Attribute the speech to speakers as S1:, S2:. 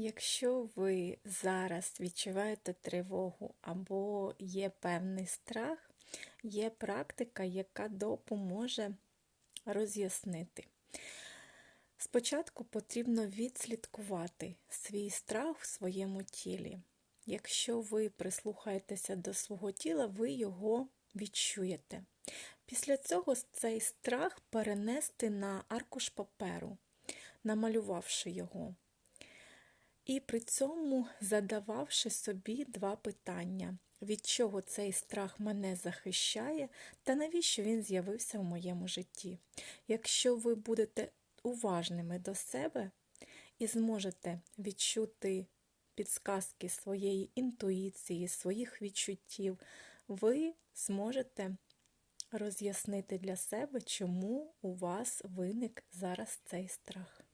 S1: Якщо ви зараз відчуваєте тривогу або є певний страх, є практика, яка допоможе роз'яснити. Спочатку потрібно відслідкувати свій страх в своєму тілі. Якщо ви прислухаєтеся до свого тіла, ви його відчуєте. Після цього цей страх перенести на аркуш паперу, намалювавши його. І при цьому задававши собі два питання: від чого цей страх мене захищає, та навіщо він з'явився в моєму житті. Якщо ви будете уважними до себе і зможете відчути підсказки своєї інтуїції, своїх відчуттів, ви зможете роз'яснити для себе, чому у вас виник зараз цей страх.